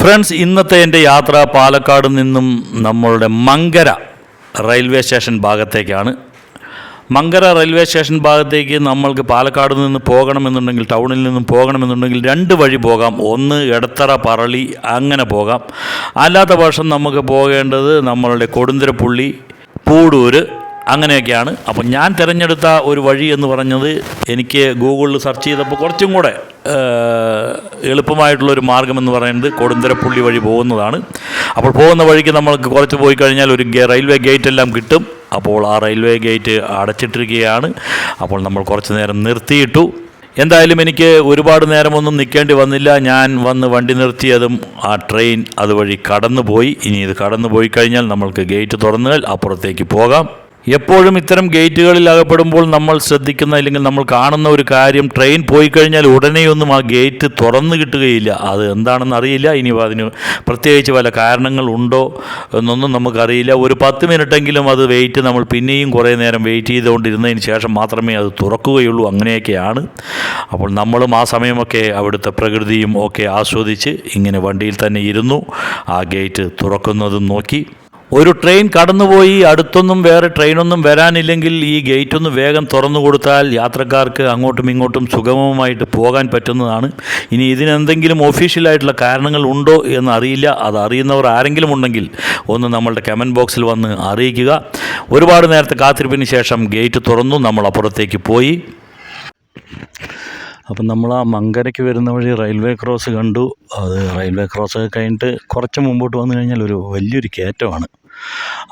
Friends ഇന്നത്തെ എന്റെ യാത്ര പാലക്കാട് നിന്നും നമ്മളുടെ മങ്കര റെയിൽവേ സ്റ്റേഷൻ ഭാഗത്തേക്കാണ്. മങ്കര റെയിൽവേ സ്റ്റേഷൻ ഭാഗത്തേക്ക് നമ്മൾക്ക് പാലക്കാട് നിന്ന് പോകണമെന്നുണ്ടെങ്കിൽ ടൗണിൽ നിന്നും പോകണമെന്നുണ്ടെങ്കിൽ രണ്ട് വഴി പോകാം. ഒന്ന് എടത്തറ പറളി അങ്ങനെ പോകാം. അല്ലാത്ത പക്ഷം നമുക്ക് പോകേണ്ടത് നമ്മളുടെ കൊടുന്തരപ്പുള്ളി പൂടൂര് അങ്ങനെയൊക്കെയാണ്. അപ്പം ഞാൻ തിരഞ്ഞെടുത്ത ഒരു വഴി എന്ന് പറഞ്ഞത് എനിക്ക് ഗൂഗിളിൽ സെർച്ച് ചെയ്തപ്പോൾ കുറച്ചും കൂടെ എളുപ്പമായിട്ടുള്ളൊരു മാർഗമെന്ന് പറയുന്നത് കൊടുന്തരപ്പുള്ളി വഴി പോകുന്നതാണ്. അപ്പോൾ പോകുന്ന വഴിക്ക് നമ്മൾക്ക് കുറച്ച് പോയി കഴിഞ്ഞാൽ ഒരു റെയിൽവേ ഗേറ്റ് എല്ലാം കിട്ടും. അപ്പോൾ ആ റെയിൽവേ ഗേറ്റ് അടച്ചിട്ടിരിക്കുകയാണ്. അപ്പോൾ നമ്മൾ കുറച്ച് നേരം നിർത്തിയിട്ടു. എന്തായാലും എനിക്ക് ഒരുപാട് നേരമൊന്നും നിൽക്കേണ്ടി വന്നില്ല. ഞാൻ വന്ന് വണ്ടി നിർത്തിയതും ആ ട്രെയിൻ അതുവഴി കടന്നുപോയി. ഇനി ഇത് കടന്നുപോയി കഴിഞ്ഞാൽ നമ്മൾക്ക് ഗേറ്റ് തുറന്നാൽ അപ്പുറത്തേക്ക് പോകാം. എപ്പോഴും ഇത്തരം ഗേറ്റുകളിൽ അകപ്പെടുമ്പോൾ നമ്മൾ ശ്രദ്ധിക്കുന്ന അല്ലെങ്കിൽ നമ്മൾ കാണുന്ന ഒരു കാര്യം ട്രെയിൻ പോയി കഴിഞ്ഞാൽ ഉടനെയൊന്നും ആ ഗേറ്റ് തുറന്നു കിട്ടുകയില്ല. അത് എന്താണെന്ന് അറിയില്ല. ഇനി അതിന് പ്രത്യേകിച്ച് കാരണങ്ങൾ ഉണ്ടോ എന്നൊന്നും നമുക്കറിയില്ല. ഒരു പത്ത് മിനിറ്റെങ്കിലും അത് വെയിറ്റ് നമ്മൾ പിന്നെയും കുറേ നേരം വെയിറ്റ് ചെയ്തുകൊണ്ടിരുന്നതിന് ശേഷം മാത്രമേ അത് തുറക്കുകയുള്ളൂ. അങ്ങനെയൊക്കെയാണ്. അപ്പോൾ നമ്മളും ആ സമയമൊക്കെ അവിടുത്തെ പ്രകൃതിയും ഒക്കെ ആസ്വദിച്ച് ഇങ്ങനെ വണ്ടിയിൽ തന്നെ ഇരുന്നു. ആ ഗേറ്റ് തുറക്കുന്നതും നോക്കി. ഒരു ട്രെയിൻ കടന്നുപോയി അടുത്തൊന്നും വേറെ ട്രെയിനൊന്നും വരാനില്ലെങ്കിൽ ഈ ഗേറ്റ് ഒന്ന് വേഗം തുറന്നു കൊടുത്താൽ യാത്രക്കാർക്ക് അങ്ങോട്ടും ഇങ്ങോട്ടും സുഗമമായിട്ട് പോകാൻ പറ്റുന്നതാണ്. ഇനി ഇതിനെന്തെങ്കിലും ഒഫീഷ്യലായിട്ടുള്ള കാരണങ്ങൾ ഉണ്ടോ എന്ന് അറിയില്ല. അത് അറിയുന്നവർ ആരെങ്കിലും ഉണ്ടെങ്കിൽ ഒന്ന് നമ്മളുടെ കമന്റ് ബോക്സിൽ വന്ന് അറിയിക്കുക. ഒരുപാട് നേരത്തെ കാത്തിരിപ്പിന് ശേഷം ഗേറ്റ് തുറന്നു നമ്മൾ അപ്പുറത്തേക്ക് പോയി. അപ്പം നമ്മൾ ആ മങ്കരയ്ക്ക് വരുന്ന വഴി റെയിൽവേ ക്രോസ് കണ്ടു. അത് റെയിൽവേ ക്രോസ് കഴിഞ്ഞിട്ട് കുറച്ച് മുമ്പോട്ട് വന്നു കഴിഞ്ഞാൽ ഒരു വലിയൊരു കയറ്റമാണ്.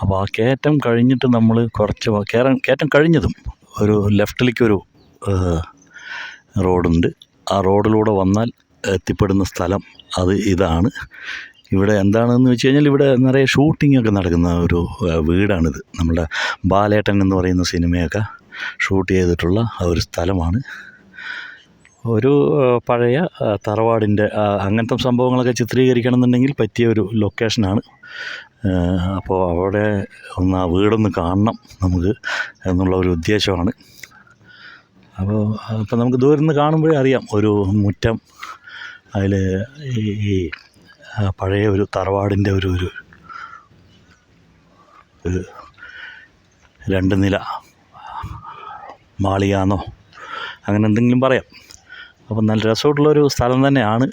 അപ്പോൾ ആ കയറ്റം കഴിഞ്ഞിട്ട് നമ്മൾ കുറച്ച് കയറാൻ കയറ്റം കഴിഞ്ഞതും ഒരു ലെഫ്റ്റിലേക്കൊരു റോഡുണ്ട്. ആ റോഡിലൂടെ വന്നാൽ എത്തിപ്പെടുന്ന സ്ഥലം അത് ഇതാണ്. ഇവിടെ എന്താണെന്ന് വെച്ച് കഴിഞ്ഞാൽ ഇവിടെ നിറയെ ഷൂട്ടിംഗ് ഒക്കെ നടക്കുന്ന ഒരു വീടാണിത്. നമ്മുടെ ബാലേട്ടൻ എന്ന് പറയുന്ന സിനിമയൊക്കെ ഷൂട്ട് ചെയ്തിട്ടുള്ള ഒരു സ്ഥലമാണ്. ഒരു പഴയ തറവാടിന്റെ അങ്ങനത്തെ സംഭവങ്ങളൊക്കെ ചിത്രീകരിക്കണം എന്നുണ്ടെങ്കിൽ പറ്റിയ ഒരു ലൊക്കേഷനാണ്. അപ്പോൾ അവിടെ ഒന്ന് ആ വീടൊന്ന് കാണണം നമുക്ക് എന്നുള്ള ഒരു ഉദ്ദേശമാണ്. അപ്പോൾ അപ്പോൾ നമുക്ക് ദൂരം നിന്ന് കാണുമ്പോഴേ അറിയാം ഒരു മുറ്റം അതിൽ ഈ പഴയ ഒരു തറവാടിന്റെ ഒരു ഒരു ഒരു രണ്ട് നില മാളിയാന്നോ അങ്ങനെ എന്തെങ്കിലും പറയാം. അപ്പം നല്ല രസമുള്ളൊരു സ്ഥലം തന്നെയാണ്.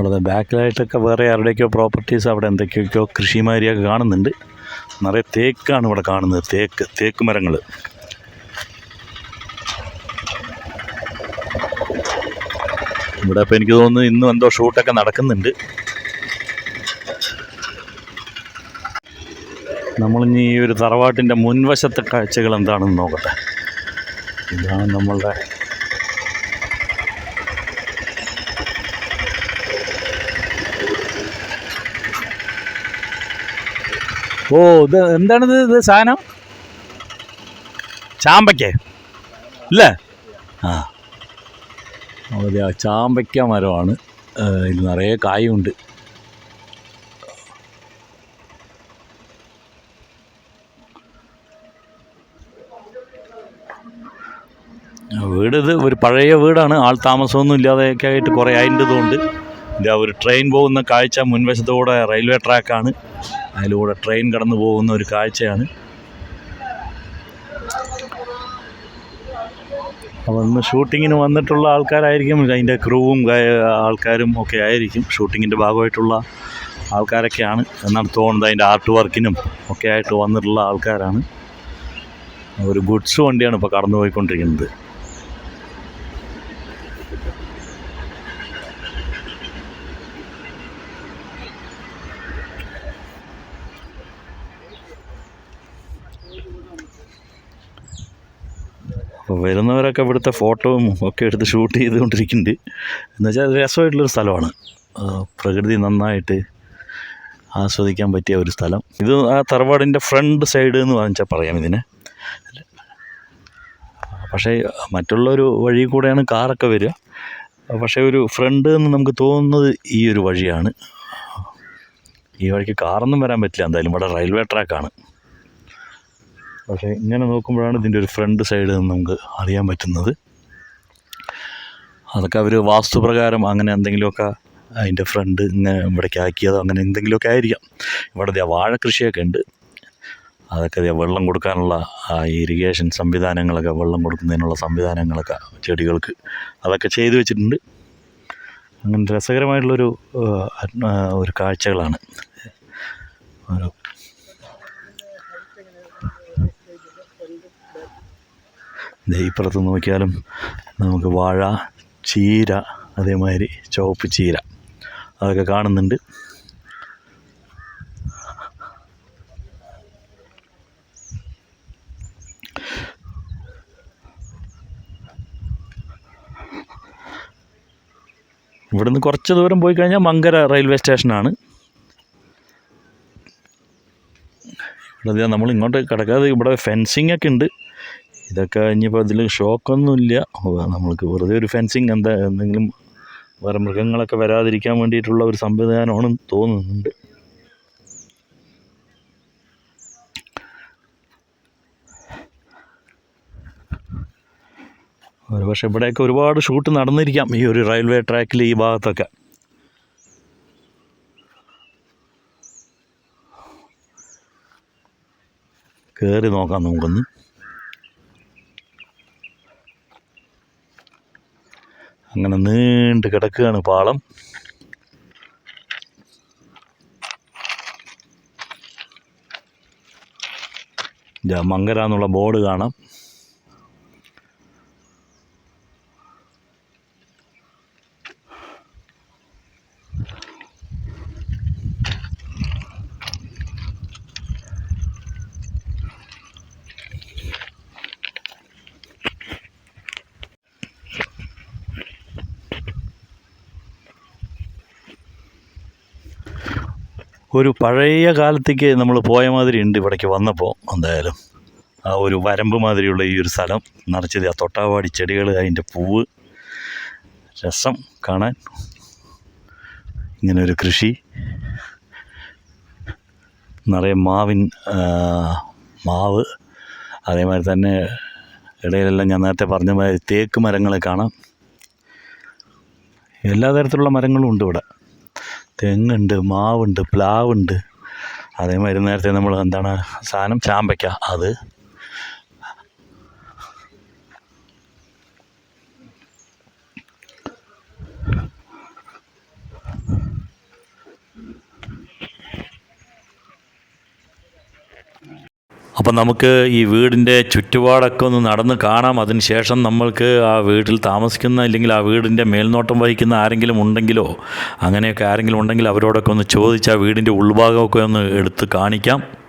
അവിടെ ബാക്കിലായിട്ടൊക്കെ വേറെ ആരുടെയൊക്കെയോ പ്രോപ്പർട്ടീസ് അവിടെ എന്തൊക്കെയൊക്കെയോ കൃഷിമാരിയൊക്കെ കാണുന്നുണ്ട്. നിറയെ തേക്കാണ് ഇവിടെ കാണുന്നത്. തേക്ക് തേക്ക് മരങ്ങൾ ഇവിടെ ഇപ്പോൾ എനിക്ക് തോന്നുന്നു ഇന്നും എന്തോ ഷൂട്ടൊക്കെ നടക്കുന്നുണ്ട്. നമ്മളിനി ഈ ഒരു തറവാട്ടിന്റെ മുൻവശത്തെ കാഴ്ചകൾ എന്താണെന്ന് നോക്കട്ടെ. ഇതാണ് നമ്മളുടെ ഓ ഇത് എന്താണിത്? ഇത് സാധനം? ചാമ്പയ്ക്ക. ഇല്ലേ? ആ. അതെ ചാമ്പയ്ക്ക മരമാണ്. ഇതിൽ നിറയെ കായുണ്ട്. വീട് ഇത് ഒരു പഴയ വീടാണ്. ആൾ താമസമൊന്നും ഇല്ലാതെയൊക്കെ ആയിട്ട് കുറേ ഇതാ ഒരു ട്രെയിൻ പോകുന്ന കാഴ്ച മുൻവശത്തൂടെ റെയിൽവേ ട്രാക്കാണ്. അതിലൂടെ ട്രെയിൻ കടന്നു പോകുന്ന ഒരു കാഴ്ചയാണ്. അപ്പോൾ ഷൂട്ടിങ്ങിന് വന്നിട്ടുള്ള ആൾക്കാരായിരിക്കും അതിന്റെ ക്രൂവും ആൾക്കാരും ഒക്കെ ആയിരിക്കും. ഷൂട്ടിങ്ങിന്റെ ഭാഗമായിട്ടുള്ള ആൾക്കാരൊക്കെയാണ്. എന്നാണ് തോന്നുന്നത് അതിന്റെ ആർട്ട് വർക്കിനും ഒക്കെ ആയിട്ട് വന്നിട്ടുള്ള ആൾക്കാരാണ്. ഒരു ഗുഡ്സ് വണ്ടിയാണ് ഇപ്പോൾ കടന്നു പോയിക്കൊണ്ടിരിക്കുന്നത് വരുന്നവരൊക്കെ ഇവിടുത്തെ ഫോട്ടോയും ഒക്കെ എടുത്ത് ഷൂട്ട് ചെയ്തുകൊണ്ടിരിക്കുന്നുണ്ട്. എന്നുവെച്ചാൽ രസമായിട്ടുള്ളൊരു സ്ഥലമാണ്. പ്രകൃതി നന്നായിട്ട് ആസ്വദിക്കാൻ പറ്റിയ ഒരു സ്ഥലം. ഇത് ആ തറവാടിന്റെ ഫ്രണ്ട് സൈഡ് എന്ന് പറഞ്ഞാൽ പറയാം ഇതിനെ. പക്ഷേ മറ്റുള്ളൊരു വഴി കൂടെയാണ് കാറൊക്കെ വരിക. പക്ഷേ ഒരു ഫ്രണ്ട് എന്ന് നമുക്ക് തോന്നുന്നത് ഈ ഒരു വഴിയാണ്. ഈ വഴിക്ക് കാറൊന്നും വരാൻ പറ്റില്ല. എന്തായാലും ഇവിടെ റെയിൽവേ ട്രാക്കാണ്. പക്ഷേ ഇങ്ങനെ നോക്കുമ്പോഴാണ് ഇതിന്റെ ഒരു ഫ്രണ്ട് സൈഡ് നമുക്ക് അറിയാൻ പറ്റുന്നത്. അതൊക്കെ അവർ വാസ്തുപ്രകാരം അങ്ങനെ എന്തെങ്കിലുമൊക്കെ അതിന്റെ ഫ്രണ്ട് ഇങ്ങനെ ഇവിടേക്ക് ആക്കിയതോ അങ്ങനെ എന്തെങ്കിലുമൊക്കെ ആയിരിക്കാം. ഇവിടെ വാഴ കൃഷിയൊക്കെ ഉണ്ട്. അതൊക്കെ വെള്ളം കൊടുക്കാനുള്ള ഇറിഗേഷൻ സംവിധാനങ്ങളൊക്കെ വെള്ളം കൊടുക്കുന്നതിനുള്ള സംവിധാനങ്ങളൊക്കെ ചെടികൾക്ക് അതൊക്കെ ചെയ്തു വെച്ചിട്ടുണ്ട്. അങ്ങനെ രസകരമായിട്ടുള്ളൊരു ഒരു കാഴ്ചകളാണ്. ഒരു ഇപ്പുറത്ത് നോക്കിയാലും നമുക്ക് വാഴ ചീര അതേമാതിരി ചുവപ്പ് ചീര. അതൊക്കെ കാണുന്നുണ്ട്. ഇവിടുന്ന് കുറച്ച് ദൂരം പോയി കഴിഞ്ഞാൽ മങ്കര റെയിൽവേ സ്റ്റേഷനാണ്. ഇവിടെ നമ്മൾ ഇങ്ങോട്ട് കിടക്കാതെ ഇവിടെ ഫെൻസിങ് ഒക്കെ ഉണ്ട്. ഇതൊക്കെ ഇനിയിപ്പോൾ അതിൽ ഷോക്കൊന്നുമില്ല. നമ്മൾക്ക് വെറുതെ ഒരു ഫെൻസിങ് എന്താ എന്തെങ്കിലും വേറെ മൃഗങ്ങളൊക്കെ വരാതിരിക്കാൻ വേണ്ടിയിട്ടുള്ള ഒരു സംവിധാനമാണെന്ന് തോന്നുന്നുണ്ട്. ഒരു പക്ഷേ ഇവിടെയൊക്കെ ഒരുപാട് ഷൂട്ട് നടന്നിരിക്കാം ഈ ഒരു റെയിൽവേ ട്രാക്കിൽ ഈ ഭാഗത്തൊക്കെ. കയറി നോക്കാം നമുക്കൊന്ന്. അങ്ങനെ നീണ്ട് കിടക്കുകയാണ് പാളം. മങ്കര എന്നുള്ള ബോർഡ് കാണാം. ഒരു പഴയ കാലത്തേക്ക് നമ്മൾ പോയ മാതിരി ഉണ്ട് ഇവിടേക്ക് വന്നപ്പോൾ എന്തായാലും. ആ ഒരു വരമ്പ് മാതിരിയുള്ള ഈ ഒരു സ്ഥലം നിറച്ചത് ആ തൊട്ടാവാടി ചെടികൾ അതിന്റെ പൂവ് രസം കാണാൻ. ഇങ്ങനെ ഒരു കൃഷി. നിറയെ മാവിൻ മാവ്. അതേമാതിരി തന്നെ ഇടയിലെല്ലാം ഞാൻ നേരത്തെ പറഞ്ഞ മാതിരി തേക്ക് മരങ്ങളെ കാണാം. എല്ലാ തരത്തിലുള്ള മരങ്ങളും ഉണ്ട് ഇവിടെ. തെങ്ങുണ്ട് മാവുണ്ട് പ്ലാവുണ്ട്. അതേമാതിരി നേരത്തെ നമ്മൾ എന്താണ് സാധനം? ചാമ്പയ്ക്ക. അത്. അപ്പം നമുക്ക് ഈ വീടിന്റെ ചുറ്റുപാടൊക്കെ ഒന്ന് നടന്ന് കാണാം. അതിന് ശേഷം നമ്മൾക്ക് ആ വീട്ടിൽ താമസിക്കുന്ന അല്ലെങ്കിൽ ആ വീടിന്റെ മേൽനോട്ടം വഹിക്കുന്ന ആരെങ്കിലും ഉണ്ടെങ്കിലോ അങ്ങനെയൊക്കെ ആരെങ്കിലും ഉണ്ടെങ്കിൽ അവരോടൊക്കെ ഒന്ന് ചോദിച്ച് ആ വീടിന്റെ ഉൾഭാഗമൊക്കെ ഒന്ന് എടുത്ത് കാണിക്കാം.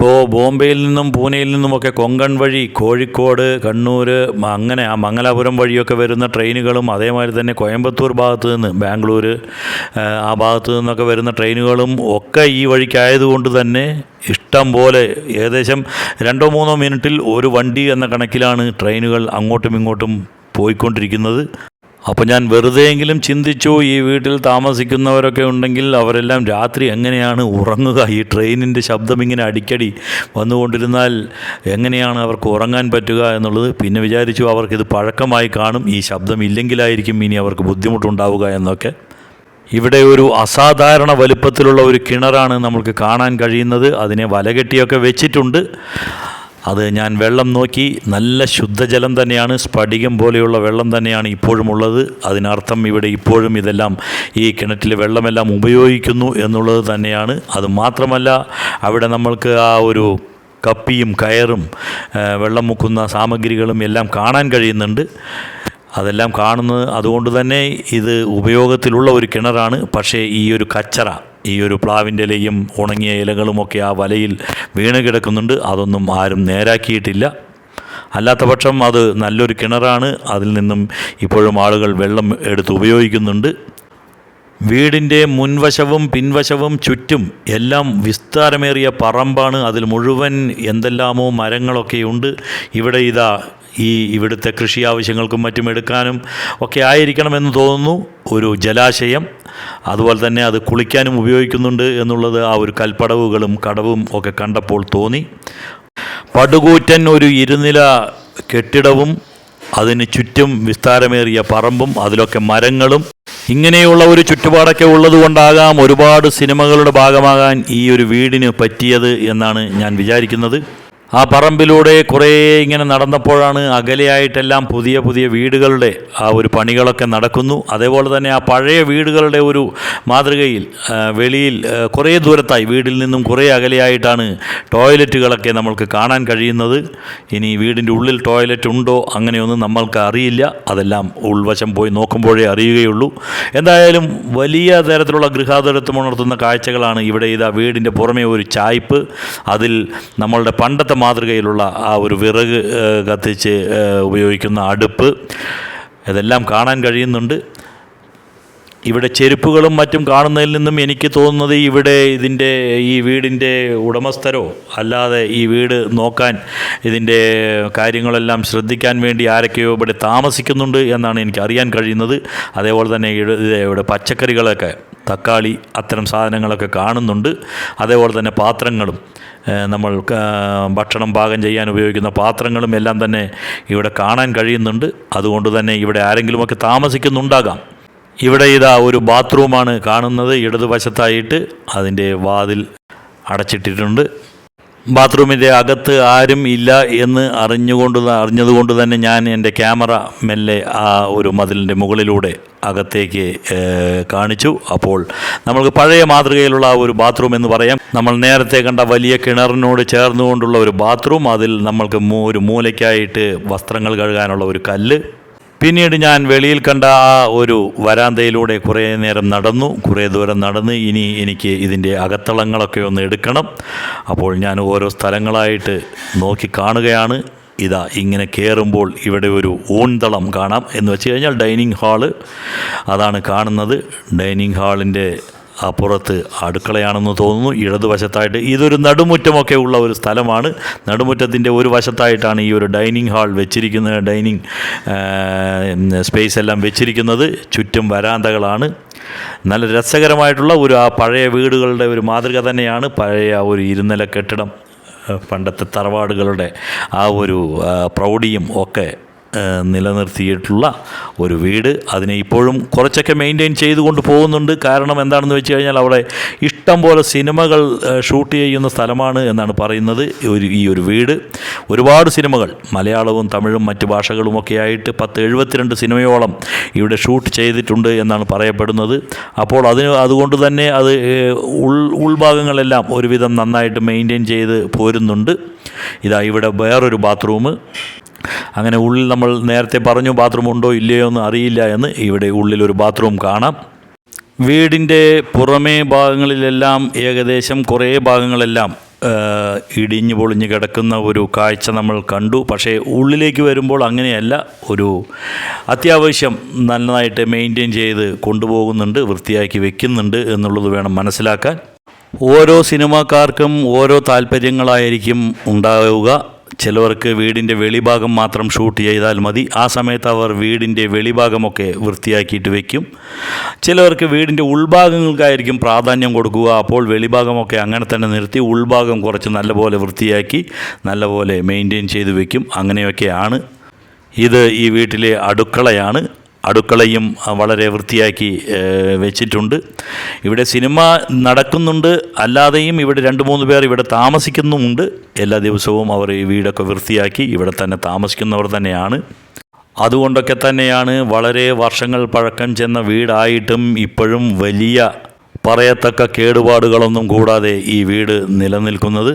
ഇപ്പോൾ ബോംബെയിൽ നിന്നും പൂനെയിൽ നിന്നുമൊക്കെ കൊങ്കൺ വഴി കോഴിക്കോട് കണ്ണൂർ അങ്ങനെ ആ മംഗലാപുരം വഴിയൊക്കെ വരുന്ന ട്രെയിനുകളും അതേമാതിരി തന്നെ കോയമ്പത്തൂർ ഭാഗത്ത് നിന്ന് ബാംഗ്ലൂർ ആ, ഭാഗത്ത് നിന്നൊക്കെ വരുന്ന ട്രെയിനുകളും ഒക്കെ ഈ വഴിക്കായതുകൊണ്ട് തന്നെ ഇഷ്ടം പോലെ ഏകദേശം രണ്ടോ മൂന്നോ മിനിറ്റിൽ ഒരു വണ്ടി എന്ന കണക്കിലാണ് ട്രെയിനുകൾ അങ്ങോട്ടും ഇങ്ങോട്ടും പോയിക്കൊണ്ടിരിക്കുന്നത്. അപ്പോൾ ഞാൻ വെറുതെയെങ്കിലും ചിന്തിച്ചു ഈ വീട്ടിൽ താമസിക്കുന്നവരൊക്കെ ഉണ്ടെങ്കിൽ അവരെല്ലാം രാത്രി എങ്ങനെയാണ് ഉറങ്ങുക? ഈ ട്രെയിനിന്റെ ശബ്ദം ഇങ്ങനെ അടിക്കടി വന്നുകൊണ്ടിരുന്നാൽ എങ്ങനെയാണ് അവർക്ക് ഉറങ്ങാൻ പറ്റുക എന്നുള്ളത്? പിന്നെ വിചാരിച്ചു അവർക്കിത് പഴക്കമായി കാണും. ഈ ശബ്ദം ഇല്ലെങ്കിലായിരിക്കും ഇനി അവർക്ക് ബുദ്ധിമുട്ടുണ്ടാവുക എന്നൊക്കെ. ഇവിടെ ഒരു അസാധാരണ വലുപ്പത്തിലുള്ള ഒരു കിണറാണ് നമുക്ക് കാണാൻ കഴിയുന്നത്. അതിനെ വലകെട്ടിയൊക്കെ വെച്ചിട്ടുണ്ട്. അത് ഞാൻ വെള്ളം നോക്കി നല്ല ശുദ്ധജലം തന്നെയാണ് സ്ഫടികം പോലെയുള്ള വെള്ളം തന്നെയാണ് ഇപ്പോഴും ഉള്ളത്. അതിനർത്ഥം ഇവിടെ ഇപ്പോഴും ഇതെല്ലാം ഈ കിണറ്റിലെ വെള്ളമെല്ലാം ഉപയോഗിക്കുന്നു എന്നുള്ളത് തന്നെയാണ്. അത് മാത്രമല്ല അവിടെ നമ്മൾക്ക് ആ ഒരു കപ്പിയും കയറും വെള്ളം മുക്കുന്ന സാമഗ്രികളും എല്ലാം കാണാൻ കഴിയുന്നുണ്ട്. അതെല്ലാം കാണുന്നത് അതുകൊണ്ട് തന്നെ ഇത് ഉപയോഗത്തിലുള്ള ഒരു കിണറാണ്. പക്ഷേ ഈ ഒരു കച്ചറ ഈ ഒരു പ്ലാവിന്റെ ഇലയും ഉണങ്ങിയ ഇലകളുമൊക്കെ ആ വലയിൽ വീണ് കിടക്കുന്നുണ്ട്. അതൊന്നും ആരും നേരാക്കിയിട്ടില്ല. അല്ലാത്ത പക്ഷം അത് നല്ലൊരു കിണറാണ്. അതിൽ നിന്നും ഇപ്പോഴും ആളുകൾ വെള്ളം എടുത്ത് ഉപയോഗിക്കുന്നുണ്ട്. വീടിന്റെ മുൻവശവും പിൻവശവും ചുറ്റും എല്ലാം വിസ്താരമേറിയ പറമ്പാണ്. അതിൽ മുഴുവൻ എന്തെല്ലാമോ മരങ്ങളൊക്കെയുണ്ട്. ഇവിടെ ഇതാ ഈ ഇവിടുത്തെ കൃഷി ആവശ്യങ്ങൾക്കും മറ്റും എടുക്കാനും ഒക്കെ ആയിരിക്കണമെന്ന് തോന്നുന്നു. ഒരു ജലാശയം അതുപോലെ തന്നെ അത് കുളിക്കാനും ഉപയോഗിക്കുന്നുണ്ട് എന്നുള്ളത് ആ ഒരു കൽപ്പടവുകളും കടവും ഒക്കെ കണ്ടപ്പോൾ തോന്നി. പടുകൂറ്റൻ ഒരു ഇരുനില കെട്ടിടവും അതിന് ചുറ്റും വിസ്താരമേറിയ പറമ്പും അതിലൊക്കെ മരങ്ങളും. ഇങ്ങനെയുള്ള ഒരു ചുറ്റുപാടൊക്കെ ഉള്ളതുകൊണ്ടാകാം ഒരുപാട് സിനിമകളുടെ ഭാഗമാകാൻ ഈ ഒരു വീടിന് പറ്റിയത് എന്നാണ് ഞാൻ വിചാരിക്കുന്നത്. ആ പറമ്പിലൂടെ കുറേ ഇങ്ങനെ നടന്നപ്പോഴാണ് അകലെയായിട്ടെല്ലാം പുതിയ പുതിയ വീടുകളുടെ ആ ഒരു പണികളൊക്കെ നടക്കുന്നു. അതേപോലെ തന്നെ ആ പഴയ വീടുകളുടെ ഒരു മാതൃകയിൽ വെളിയിൽ കുറേ ദൂരത്തായി വീടിൽ നിന്നും കുറേ അകലെയായിട്ടാണ് ടോയ്ലറ്റുകളൊക്കെ നമ്മൾക്ക് കാണാൻ കഴിയുന്നത്. ഇനി വീടിന്റെ ഉള്ളിൽ ടോയ്ലറ്റ് ഉണ്ടോ അങ്ങനെയൊന്നും നമ്മൾക്ക് അറിയില്ല. അതെല്ലാം ഉൾവശം പോയി നോക്കുമ്പോഴേ അറിയുകയുള്ളൂ. എന്തായാലും വലിയ തരത്തിലുള്ള ഗൃഹാതുരത്വം ഉണർത്തുന്ന കാഴ്ചകളാണ് ഇവിടെ ഇതാ വീടിന്റെ പുറമേ ഒരു ചായ്പ്. അതിൽ നമ്മളുടെ പണ്ടത്തെ മാതൃകയിലുള്ള ആ ഒരു വിറക് കത്തിച്ച് ഉപയോഗിക്കുന്ന അടുപ്പ് ഇതെല്ലാം കാണാൻ കഴിയുന്നുണ്ട്. ഇവിടെ ചെരുപ്പുകളും മറ്റും കാണുന്നതിൽ നിന്നും എനിക്ക് തോന്നുന്നത് ഇവിടെ ഇതിന്റെ ഈ വീടിന്റെ ഉടമസ്ഥരോ അല്ലാതെ ഈ വീട് നോക്കാൻ ഇതിന്റെ കാര്യങ്ങളെല്ലാം ശ്രദ്ധിക്കാൻ വേണ്ടി ആരൊക്കെയോ ഇവിടെ താമസിക്കുന്നുണ്ട് എന്നാണ് എനിക്ക് അറിയാൻ കഴിയുന്നത്. അതേപോലെ തന്നെ ഇവിടെ പച്ചക്കറികളൊക്കെ തക്കാളി അത്തരം സാധനങ്ങളൊക്കെ കാണുന്നുണ്ട്. അതേപോലെ തന്നെ പാത്രങ്ങളും നമ്മൾ ഭക്ഷണം പാകം ചെയ്യാൻ ഉപയോഗിക്കുന്ന പാത്രങ്ങളും എല്ലാം തന്നെ ഇവിടെ കാണാൻ കഴിയുന്നുണ്ട്. അതുകൊണ്ട് തന്നെ ഇവിടെ ആരെങ്കിലുമൊക്കെ താമസിക്കുന്നുണ്ടാകാം. ഇവിടെ ഇതാ ഒരു ബാത്റൂമാണ് കാണുന്നത്. ഇടതുവശത്തായിട്ട് അതിന്റെ വാതിൽ അടച്ചിട്ടിട്ടുണ്ട്. ബാത്റൂമിന്റെ അകത്ത് ആരും ഇല്ല എന്ന് അറിഞ്ഞുകൊണ്ട് അറിഞ്ഞതുകൊണ്ട് തന്നെ ഞാൻ എന്റെ ക്യാമറ മെല്ലെ ആ ഒരു മതിലിന്റെ മുകളിലൂടെ അകത്തേക്ക് കാണിച്ചു. അപ്പോൾ നമ്മൾക്ക് പഴയ മാതൃകയിലുള്ള ഒരു ബാത്റൂം എന്ന് പറയാം. നമ്മൾ നേരത്തെ കണ്ട വലിയ കിണറിനോട് ചേർന്നുകൊണ്ടുള്ള ഒരു ബാത്റൂം. അതിൽ നമ്മൾക്ക് ഒരു മൂലയ്ക്കായിട്ട് വസ്ത്രങ്ങൾ കഴുകാനുള്ള ഒരു കല്ല് പിന്നീട് ഞാൻ വെളിയിൽ കണ്ട ആ ഒരു വരാന്തയിലൂടെ കുറേ നേരം നടന്നു കുറേ ദൂരം നടന്ന് ഇനി എനിക്ക് ഇതിന്റെ അകത്തളങ്ങളൊക്കെ ഒന്ന് എടുക്കണം. അപ്പോൾ ഞാൻ ഓരോ സ്ഥലങ്ങളായിട്ട് നോക്കി കാണുകയാണ്. ഇതാ ഇങ്ങനെ കയറുമ്പോൾ ഇവിടെ ഒരു ഊൺതളം കാണാം എന്ന് വെച്ച് കഴിഞ്ഞാൽ ഡൈനിങ് ഹാൾ അതാണ് കാണുന്നത്. ഡൈനിങ് ഹാളിന്റെ അപ്പുറത്ത് അടുക്കളയാണെന്ന് തോന്നുന്നു. ഇടതുവശത്തായിട്ട് ഇതൊരു നടുമുറ്റമൊക്കെ ഉള്ള ഒരു സ്ഥലമാണ്. നടുമുറ്റത്തിന്റെ ഒരു വശത്തായിട്ടാണ് ഈ ഒരു ഡൈനിങ് ഹാൾ വെച്ചിരിക്കുന്നത്. ഡൈനിങ് സ്പേസ് എല്ലാം വെച്ചിരിക്കുന്നത്. ചുറ്റും വരാന്തകളാണ്. നല്ല രസകരമായിട്ടുള്ള ഒരു ആ പഴയ വീടുകളുടെ ഒരു മാതൃക തന്നെയാണ്. പഴയ ഒരു ഇരുനില കെട്ടിടം പണ്ടത്തെ തറവാടുകളുടെ ആ ഒരു പ്രൗഢിയും ഒക്കെ നിലനിർത്തിയിട്ടുള്ള ഒരു വീട്. അതിനെ ഇപ്പോഴും കുറച്ചൊക്കെ മെയിന്റെയിൻ ചെയ്തുകൊണ്ട് പോകുന്നുണ്ട്. കാരണം എന്താണെന്ന് വെച്ച് കഴിഞ്ഞാൽ അവിടെ ഇഷ്ടം പോലെ സിനിമകൾ ഷൂട്ട് ചെയ്യുന്ന സ്ഥലമാണ് എന്നാണ് പറയുന്നത് ഒരു ഈ ഒരു വീട്. ഒരുപാട് സിനിമകൾ മലയാളവും തമിഴും മറ്റ് ഭാഷകളുമൊക്കെ ആയിട്ട് പത്ത് എഴുപത്തിരണ്ട് സിനിമയോളം ഇവിടെ ഷൂട്ട് ചെയ്തിട്ടുണ്ട് എന്നാണ് പറയപ്പെടുന്നത്. അപ്പോൾ അതിന് അതുകൊണ്ട് തന്നെ അത് ഉൾ ഉൾഭാഗങ്ങളെല്ലാം ഒരുവിധം നന്നായിട്ട് മെയിന്റെയിൻ ചെയ്ത് പോരുന്നുണ്ട്. ഇതാ ഇവിടെ വേറൊരു ബാത്റൂം അങ്ങനെ ഉള്ളിൽ നമ്മൾ നേരത്തെ പറഞ്ഞു ബാത്റൂം ഉണ്ടോ ഇല്ലയോ എന്ന് അറിയില്ല എന്ന് ഇവിടെ ഉള്ളിലൊരു ബാത്റൂം കാണാം. വീടിന്റെ പുറമേ ഭാഗങ്ങളിലെല്ലാം ഏകദേശം കുറേ ഭാഗങ്ങളെല്ലാം ഇടിഞ്ഞു പൊളിഞ്ഞ് കിടക്കുന്ന ഒരു കാഴ്ച നമ്മൾ കണ്ടു. പക്ഷേ ഉള്ളിലേക്ക് വരുമ്പോൾ അങ്ങനെയല്ല. ഒരു അത്യാവശ്യം നന്നായിട്ട് മെയിന്റെയിൻ ചെയ്ത് കൊണ്ടുപോകുന്നുണ്ട് വൃത്തിയാക്കി വെക്കുന്നുണ്ട് എന്നുള്ളത് വേണം മനസ്സിലാക്കാൻ. ഓരോ സിനിമാക്കാർക്കും ഓരോ താല്പര്യങ്ങളായിരിക്കും ഉണ്ടാവുക. ചിലവർക്ക് വീടിന്റെ വെളിഭാഗം മാത്രം ഷൂട്ട് ചെയ്താൽ മതി. ആ സമയത്ത് അവർ വീടിന്റെ വെളിഭാഗമൊക്കെ വൃത്തിയാക്കിയിട്ട് വയ്ക്കും ചിലവർക്ക് വീടിന്റെ ഉൾഭാഗങ്ങൾക്കായിരിക്കും പ്രാധാന്യം കൊടുക്കുക. അപ്പോൾ വെളിഭാഗമൊക്കെ അങ്ങനെ തന്നെ നിർത്തി ഉൾഭാഗം കുറച്ച് നല്ലപോലെ വൃത്തിയാക്കി നല്ലപോലെ മെയിന്റെയിൻ ചെയ്ത് വയ്ക്കും അങ്ങനെയൊക്കെയാണ്. ഇത് ഈ വീട്ടിലെ അടുക്കളയാണ്. അടുക്കളയും വളരെ വൃത്തിയാക്കി വെച്ചിട്ടുണ്ട്. ഇവിടെ സിനിമ നടക്കുന്നുണ്ട്. അല്ലാതെയും ഇവിടെ രണ്ട് മൂന്ന് പേർ ഇവിടെ താമസിക്കുന്നുമുണ്ട്. എല്ലാ ദിവസവും അവർ ഈ വീടൊക്കെ വൃത്തിയാക്കി ഇവിടെ തന്നെ താമസിക്കുന്നവർ തന്നെയാണ്. അതുകൊണ്ടൊക്കെ തന്നെയാണ് വളരെ വർഷങ്ങൾ പഴക്കം ചെന്ന വീടായിട്ടും ഇപ്പോഴും വലിയ പറയത്തക്ക കേടുപാടുകളൊന്നും കൂടാതെ ഈ വീട് നിലനിൽക്കുന്നത്.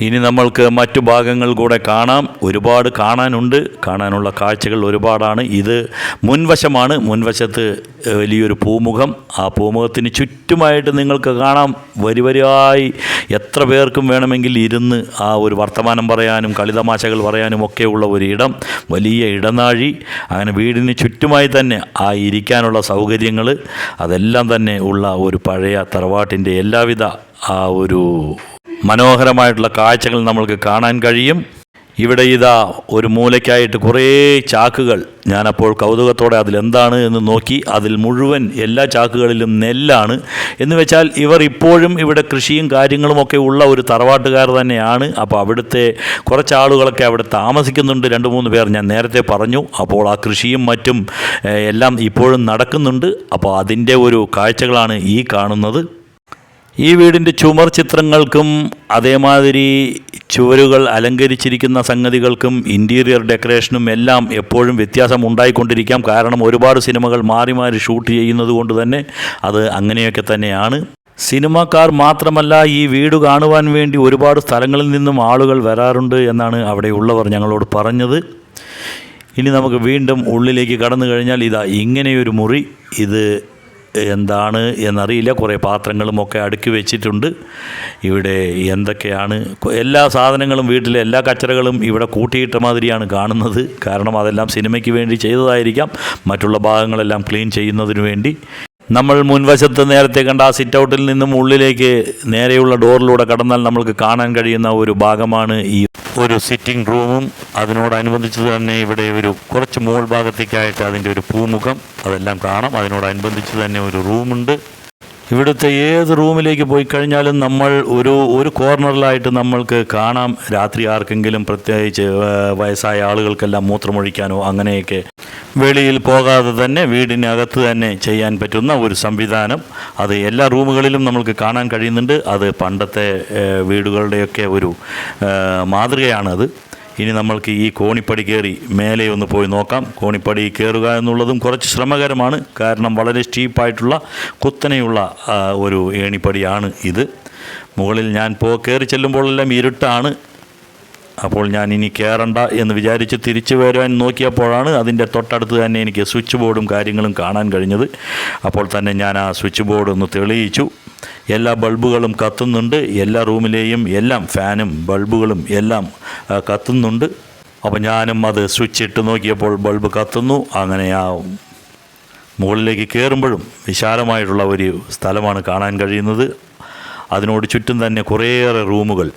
ഇനി നമ്മൾക്ക് മറ്റു ഭാഗങ്ങൾ കൂടെ കാണാം. ഒരുപാട് കാണാനുണ്ട്. കാണാനുള്ള കാഴ്ചകൾ ഒരുപാടാണ്. ഇത് മുൻവശമാണ്. മുൻവശത്ത് വലിയൊരു പൂമുഖം. ആ പൂമുഖത്തിന് ചുറ്റുമായിട്ട് നിങ്ങൾക്ക് കാണാം. വരി വരിയായി എത്ര പേർക്കും വേണമെങ്കിൽ ഇരുന്ന് ആ ഒരു വർത്തമാനം പറയാനും കളിതമാശകൾ പറയാനും ഒക്കെയുള്ള ഒരു ഇടം. വലിയ ഇടനാഴി. അങ്ങനെ വീടിന് ചുറ്റുമായി തന്നെ ആ ഇരിക്കാനുള്ള സൗകര്യങ്ങൾ അതെല്ലാം തന്നെ ഉള്ള ഒരു പഴയ തറവാട്ടിന്റെ എല്ലാവിധ ആ ഒരു മനോഹരമായിട്ടുള്ള കാഴ്ചകൾ നമ്മൾക്ക് കാണാൻ കഴിയും. ഇവിടെ ഇതാ ഒരു മൂലയ്ക്കായിട്ട് കുറേ ചാക്കുകൾ. ഞാനപ്പോൾ കൗതുകത്തോടെ അതിലെന്താണ് എന്ന് നോക്കി അതിൽ മുഴുവൻ എല്ലാ ചാക്കുകളിലും നെല്ലാണ്. എന്ന് വെച്ചാൽ ഇവർ ഇപ്പോഴും ഇവിടെ കൃഷിയും കാര്യങ്ങളുമൊക്കെ ഉള്ള ഒരു തറവാട്ടുകാർ തന്നെയാണ്. അപ്പോൾ അവിടുത്തെ കുറച്ച് ആളുകളൊക്കെ അവിടെ താമസിക്കുന്നുണ്ട്. രണ്ട് മൂന്ന് പേർ ഞാൻ നേരത്തെ പറഞ്ഞു. അപ്പോൾ ആ കൃഷിയും മറ്റും എല്ലാം ഇപ്പോഴും നടക്കുന്നുണ്ട്. അപ്പോൾ അതിന്റെ ഒരു കാഴ്ചകളാണ് ഈ കാണുന്നത്. ഈ വീടിന്റെ ചുമർ ചിത്രങ്ങൾക്കും അതേമാതിരി ചുവരുകൾ അലങ്കരിച്ചിരിക്കുന്ന സംഗതികൾക്കും ഇന്റീരിയർ ഡെക്കറേഷനും എല്ലാം എപ്പോഴും വ്യത്യാസം ഉണ്ടായിക്കൊണ്ടിരിക്കാം കാരണം ഒരുപാട് സിനിമകൾ മാറി മാറി ഷൂട്ട് ചെയ്യുന്നത് കൊണ്ട് തന്നെ അത് അങ്ങനെയൊക്കെ തന്നെയാണ്. സിനിമാക്കാർ മാത്രമല്ല ഈ വീട് കാണുവാൻ വേണ്ടി ഒരുപാട് സ്ഥലങ്ങളിൽ നിന്നും ആളുകൾ വരാറുണ്ട് എന്നാണ് അവിടെയുള്ളവർ ഞങ്ങളോട് പറഞ്ഞത്. ഇനി നമുക്ക് വീണ്ടും ഉള്ളിലേക്ക് കടന്നു കഴിഞ്ഞാൽ ഇതാ ഇങ്ങനെയൊരു മുറി. ഇത് എന്താണ് എന്നറിയില്ല. കുറേ പാത്രങ്ങളും ഒക്കെ അടുക്കി വെച്ചിട്ടുണ്ട്. ഇവിടെ എന്തൊക്കെയാണ്? എല്ലാ സാധനങ്ങളും വീട്ടിലെ എല്ലാ കച്ചറകളും ഇവിടെ കൂട്ടിയിട്ട മാതിരിയാണ് കാണുന്നത്. കാരണം അതെല്ലാം സിനിമയ്ക്ക് വേണ്ടി ചെയ്തതായിരിക്കാം. മറ്റുള്ള ഭാഗങ്ങളെല്ലാം ക്ലീൻ ചെയ്യുന്നതിന് വേണ്ടി. നമ്മൾ മുൻവശത്ത് നേരത്തെ കണ്ട ആ സിറ്റ് ഔട്ടിൽ നിന്നും ഉള്ളിലേക്ക് നേരെയുള്ള ഡോറിലൂടെ കടന്നാൽ നമ്മൾക്ക് കാണാൻ കഴിയുന്ന ഒരു ഭാഗമാണ് ഈ ഒരു സിറ്റിംഗ് റൂമും അതിനോടനുബന്ധിച്ച് തന്നെ ഇവിടെ ഒരു കുറച്ച് മുകൾ ഭാഗത്തേക്കായിട്ട് അതിന്റെ ഒരു പൂമുഖം അതെല്ലാം കാണാം. അതിനോടനുബന്ധിച്ച് തന്നെ ഒരു റൂമുണ്ട് ഇവിടുത്തെ ഏത് റൂമിലേക്ക് പോയി കഴിഞ്ഞാലും നമ്മൾ ഒരു ഒരു കോർണറിലായിട്ട് നമ്മൾക്ക് കാണാം. രാത്രി ആർക്കെങ്കിലും പ്രത്യേകിച്ച് വയസ്സായ ആളുകൾക്കെല്ലാം മൂത്രമൊഴിക്കാനോ അങ്ങനെയൊക്കെ വെളിയിൽ പോകാതെ തന്നെ വീടിനകത്ത് തന്നെ ചെയ്യാൻ പറ്റുന്ന ഒരു സംവിധാനം. അത് എല്ലാ റൂമുകളിലും നമ്മൾക്ക് കാണാൻ കഴിയുന്നുണ്ട്. അത് പണ്ടത്തെ വീടുകളുടെയൊക്കെ ഒരു മാതൃകയാണത്. ഇനി നമ്മൾക്ക് ഈ കോണിപ്പടി കയറി മേലെ ഒന്ന് പോയി നോക്കാം. കോണിപ്പടി കയറുക എന്നുള്ളതും കുറച്ച് ശ്രമകരമാണ്. കാരണം വളരെ സ്റ്റീപ്പായിട്ടുള്ള കുത്തനെയുള്ള ഒരു ഏണിപ്പടിയാണ് ഇത്. മുകളിൽ ഞാൻ പോ കയറി ചെല്ലുമ്പോഴെല്ലാം ഇരുട്ടാണ്. അപ്പോൾ ഞാൻ ഇനി കയറണ്ട എന്ന് വിചാരിച്ച് തിരിച്ചു വരാൻ നോക്കിയപ്പോഴാണ് അതിന്റെ തൊട്ടടുത്ത് തന്നെ എനിക്ക് സ്വിച്ച് ബോർഡും കാര്യങ്ങളും കാണാൻ കഴിഞ്ഞത്. അപ്പോൾ തന്നെ ഞാൻ ആ സ്വിച്ച് ബോർഡ് ഒന്ന് തെളിയിച്ചു. എല്ലാ ബൾബുകളും കത്തുന്നുണ്ട്. എല്ലാ റൂമിലെയും എല്ലാം ഫാനും ബൾബുകളും എല്ലാം കത്തുന്നുണ്ട്. അപ്പോൾ ഞാനും അത് സ്വിച്ച് ഇട്ട് നോക്കിയപ്പോൾ ബൾബ് കത്തുന്നു. അങ്ങനെ ആ മുകളിലേക്ക് കയറുമ്പോഴും വിശാലമായിട്ടുള്ള ഒരു സ്ഥലമാണ് കാണാൻ കഴിയുന്നത്. അതിനോട് ചുറ്റും തന്നെ കുറേയേറെ റൂമുകൾ.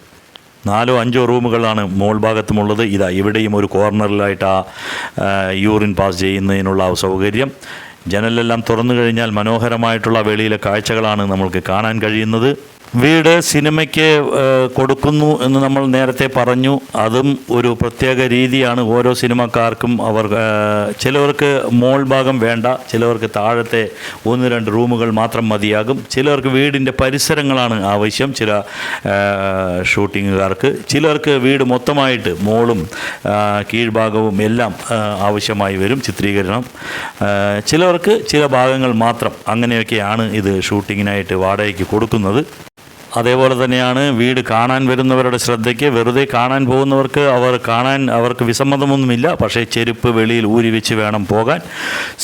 നാലോ അഞ്ചോ റൂമുകളാണ് മോൾ ഭാഗത്തുമുള്ളത്. ഇതാ ഇവിടെയും ഒരു കോർണറിലായിട്ട് ആ യൂറിൻ പാസ് ചെയ്യുന്നതിനുള്ള സൗകര്യം. ജനലെല്ലാം തുറന്നു കഴിഞ്ഞാൽ മനോഹരമായിട്ടുള്ള വെളിയിലെ കാഴ്ചകളാണ് നമ്മൾക്ക് കാണാൻ കഴിയുന്നത്. വീട് സിനിമയ്ക്ക് കൊടുക്കുന്നു എന്ന് നമ്മൾ നേരത്തെ പറഞ്ഞു. അതും ഒരു പ്രത്യേക രീതിയാണ്. ഓരോ സിനിമക്കാർക്കും അവർ ചിലവർക്ക് മോൾ ഭാഗം വേണ്ട. ചിലവർക്ക് താഴത്തെ ഒന്ന് രണ്ട് റൂമുകൾ മാത്രം മതിയാകും. ചിലവർക്ക് വീടിന്റെ പരിസരങ്ങളാണ് ആവശ്യം. ചില ഷൂട്ടിങ്ങുകാർക്ക്. ചിലർക്ക് വീട് മൊത്തമായിട്ട് മോളും കീഴ്ഭാഗവും എല്ലാം ആവശ്യമായി വരും ചിത്രീകരണം. ആ, ചിലർക്ക് ചില ഭാഗങ്ങൾ മാത്രം അങ്ങനെയൊക്കെയാണ് ഇത് ഷൂട്ടിങ്ങിനായിട്ട് വാടകയ്ക്ക് കൊടുക്കുന്നത്. അതേപോലെ തന്നെയാണ് വീട് കാണാൻ വരുന്നവരുടെ ശ്രദ്ധയ്ക്ക് വെറുതെ കാണാൻ പോകുന്നവർക്ക് അവർ കാണാൻ അവർക്ക് വിസമ്മതമൊന്നുമില്ല. പക്ഷേ ചെരുപ്പ് വെളിയിൽ ഊരി വെച്ച് വേണം പോകാൻ.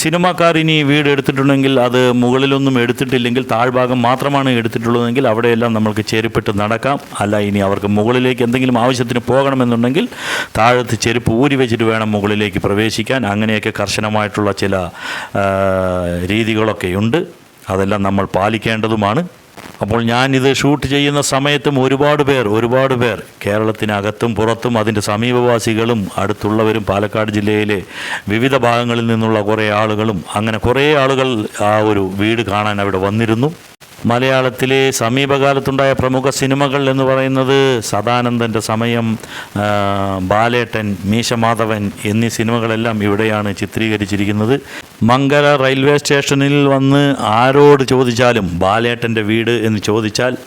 സിനിമാക്കാർ ഇനി വീട് എടുത്തിട്ടുണ്ടെങ്കിൽ അത് മുകളിലൊന്നും എടുത്തിട്ടില്ലെങ്കിൽ താഴ്ഭാഗം മാത്രമാണ് എടുത്തിട്ടുള്ളതെങ്കിൽ അവിടെയെല്ലാം നമ്മൾക്ക് ചെരുപ്പിട്ട് നടക്കാം. അല്ല ഇനി അവർക്ക് മുകളിലേക്ക് എന്തെങ്കിലും ആവശ്യത്തിന് പോകണമെന്നുണ്ടെങ്കിൽ താഴത്ത് ചെരുപ്പ് ഊരി വെച്ചിട്ട് വേണം മുകളിലേക്ക് പ്രവേശിക്കാൻ. അങ്ങനെയൊക്കെ കർശനമായിട്ടുള്ള ചില രീതികളൊക്കെയുണ്ട്. അതെല്ലാം നമ്മൾ പാലിക്കേണ്ടതുമാണ്. അപ്പോൾ ഞാനിത് ഷൂട്ട് ചെയ്യുന്ന സമയത്തും ഒരുപാട് പേർ ഒരുപാട് പേർ കേരളത്തിനകത്തും പുറത്തും അതിന്റെ സമീപവാസികളും അടുത്തുള്ളവരും പാലക്കാട് ജില്ലയിലെ വിവിധ ഭാഗങ്ങളിൽ നിന്നുള്ള കുറേ ആളുകളും അങ്ങനെ കുറേ ആളുകൾ ആ ഒരു വീട് കാണാൻ അവിടെ വന്നിരുന്നു. മലയാളത്തിലെ സമീപകാലത്തുണ്ടായ പ്രമുഖ സിനിമകൾ എന്ന് പറയുന്നത് സദാനന്ദന്റെ സമയം ബാലേട്ടൻ മീശമാധവൻ എന്നീ സിനിമകളെല്ലാം ഇവിടെയാണ് ചിത്രീകരിച്ചിരിക്കുന്നത്. മങ്കര റെയിൽവേ സ്റ്റേഷനിൽ വന്ന് ആരോട് ചോദിച്ചാലും ബാലേട്ടന്റെ വീട് എന്ന് ചോദിച്ചാൽ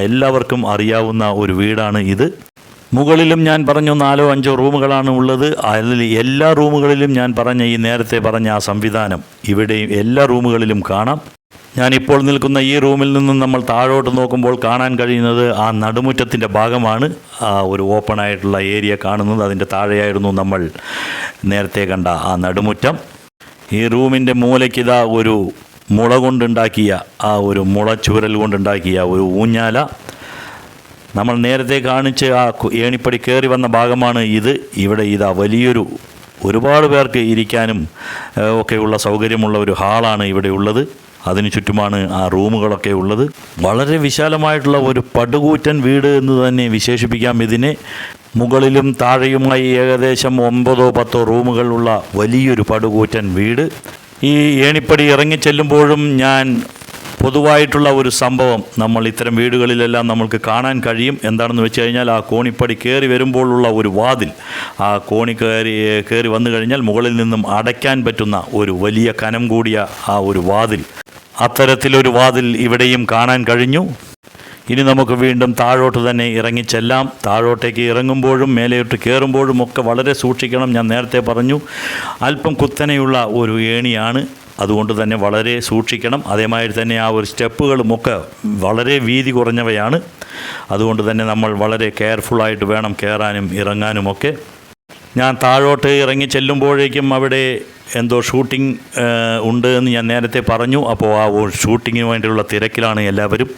എല്ലാവർക്കും അറിയാവുന്ന ഒരു വീടാണ് ഇത്. മുകളിലും ഞാൻ പറഞ്ഞു നാലോ അഞ്ചോ റൂമുകളാണ് ഉള്ളത്. അതിൽ എല്ലാ റൂമുകളിലും ഞാൻ പറഞ്ഞ ഈ നേരത്തെ പറഞ്ഞ ആ സംവിധാനം. ഇവിടെയും എല്ലാ റൂമുകളിലും കാണാം. ഞാനിപ്പോൾ നിൽക്കുന്ന ഈ റൂമിൽ നിന്നും നമ്മൾ താഴോട്ട് നോക്കുമ്പോൾ കാണാൻ കഴിയുന്നത് ആ നടുമുറ്റത്തിന്റെ ഭാഗമാണ്. ആ ഒരു ഓപ്പൺ ആയിട്ടുള്ള ഏരിയ കാണുന്നത്. അതിന്റെ താഴെയായിരുന്നു നമ്മൾ നേരത്തെ കണ്ട ആ നടുമുറ്റം. ഈ റൂമിന്റെ മൂലയ്ക്കിതാ ഒരു മുള കൊണ്ടുണ്ടാക്കിയ ആ ഒരു മുളച്ചുരൽ കൊണ്ടുണ്ടാക്കിയ ഒരു ഊഞ്ഞാല. നമ്മൾ നേരത്തെ കാണിച്ച് ആ ഏണിപ്പടി കയറി വന്ന ഭാഗമാണ് ഇത്. ഇവിടെ ഇതാ വലിയൊരു ഒരുപാട് പേർക്ക് ഇരിക്കാനും ഒക്കെയുള്ള സൗകര്യമുള്ള ഒരു ഹാളാണ് ഇവിടെ ഉള്ളത്. അതിനു ചുറ്റുമാണ് ആ റൂമുകളൊക്കെ ഉള്ളത്. വളരെ വിശാലമായിട്ടുള്ള ഒരു പടുകൂറ്റൻ വീട് എന്ന് തന്നെ വിശേഷിപ്പിക്കാം ഇതിനെ. മുകളിലും താഴെയുമായി ഏകദേശം ഒമ്പതോ പത്തോ റൂമുകളുള്ള വലിയൊരു പടുകൂറ്റൻ വീട്. ഈ ഏണിപ്പടി ഇറങ്ങിച്ചെല്ലുമ്പോഴും ഞാൻ പൊതുവായിട്ടുള്ള ഒരു സംഭവം നമ്മൾ ഇത്തരം വീടുകളിലെല്ലാം നമ്മൾക്ക് കാണാൻ കഴിയും. എന്താണെന്ന് വെച്ച് കഴിഞ്ഞാൽ ആ കോണിപ്പടി കയറി വരുമ്പോഴുള്ള ഒരു വാതിൽ. ആ കോണി കയറി കയറി വന്നു കഴിഞ്ഞാൽ മുകളിൽ നിന്നും അടയ്ക്കാൻ പറ്റുന്ന ഒരു വലിയ കനം കൂടിയ ആ ഒരു വാതിൽ. അത്തരത്തിലൊരു വാതിൽ ഇവിടെയും കാണാൻ കഴിഞ്ഞു. ഇനി നമുക്ക് വീണ്ടും താഴോട്ട് തന്നെ ഇറങ്ങിച്ചെല്ലാം താഴോട്ടേക്ക് ഇറങ്ങുമ്പോഴും മേലെയോട്ട് കയറുമ്പോഴും ഒക്കെ വളരെ സൂക്ഷിക്കണം. ഞാൻ നേരത്തെ പറഞ്ഞു അല്പം കുത്തനെയുള്ള ഒരു ഏണിയാണ്. അതുകൊണ്ട് തന്നെ വളരെ സൂക്ഷിക്കണം. അതേമാതിരി തന്നെ ആ ഒരു സ്റ്റെപ്പുകളുമൊക്കെ വളരെ വീതി കുറഞ്ഞവയാണ്. അതുകൊണ്ട് തന്നെ നമ്മൾ വളരെ കെയർഫുള്ളായിട്ട് വേണം കയറാനും ഇറങ്ങാനുമൊക്കെ ഞാൻ താഴോട്ട് ഇറങ്ങി ചെല്ലുമ്പോഴേക്കും അവിടെ എന്തോ ഷൂട്ടിംഗ് ഉണ്ട് എന്ന് ഞാൻ നേരത്തെ പറഞ്ഞു. അപ്പോൾ ആ ഷൂട്ടിങ്ങിന് വേണ്ടിയുള്ള തിരക്കിലാണ് എല്ലാവരും.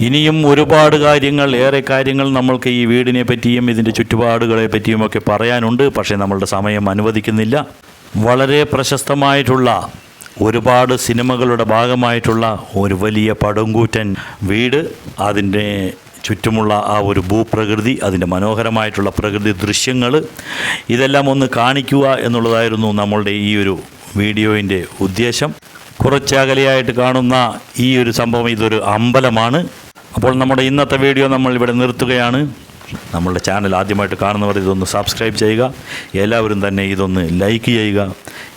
ഇനിയും ഒരുപാട് കാര്യങ്ങൾ ഏറെ കാര്യങ്ങൾ നമ്മൾക്ക് ഈ വീടിനെ പറ്റിയും ഇതിന്റെ ചുറ്റുപാടുകളെ പറ്റിയുമൊക്കെ പറയാനുണ്ട്. പക്ഷേ നമ്മളുടെ സമയം അനുവദിക്കുന്നില്ല. വളരെ പ്രശസ്തമായിട്ടുള്ള ഒരുപാട് സിനിമകളുടെ ഭാഗമായിട്ടുള്ള ഒരു വലിയ പടുങ്കൂറ്റൻ വീട്. അതിന്റെ ചുറ്റുമുള്ള ആ ഒരു ഭൂപ്രകൃതി അതിന്റെ മനോഹരമായിട്ടുള്ള പ്രകൃതി ദൃശ്യങ്ങൾ. ഇതെല്ലാം ഒന്ന് കാണിക്കുക എന്നുള്ളതായിരുന്നു നമ്മളുടെ ഈ ഒരു വീഡിയോയിന്റെ ഉദ്ദേശം. കുറച്ചകലെയായിട്ട് കാണുന്ന ഈ ഒരു സംഭവം ഇതൊരു അമ്പലമാണ്. അപ്പോൾ നമ്മുടെ ഇന്നത്തെ വീഡിയോ നമ്മൾ ഇവിടെ നിർത്തുകയാണ്. നമ്മളുടെ ചാനൽ ആദ്യമായിട്ട് കാണുന്നവർ ഇതൊന്ന് സബ്സ്ക്രൈബ് ചെയ്യുക. എല്ലാവരും തന്നെ ഇതൊന്ന് ലൈക്ക് ചെയ്യുക.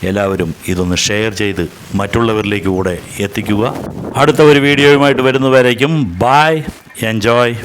എല്ലാവരും ഇതൊന്ന് ഷെയർ ചെയ്ത് മറ്റുള്ളവരിലേക്ക് കൂടെ എത്തിക്കുക. അടുത്ത ഒരു വീഡിയോയുമായിട്ട് വരുന്നവരേക്കും ബായ് എൻജോയ്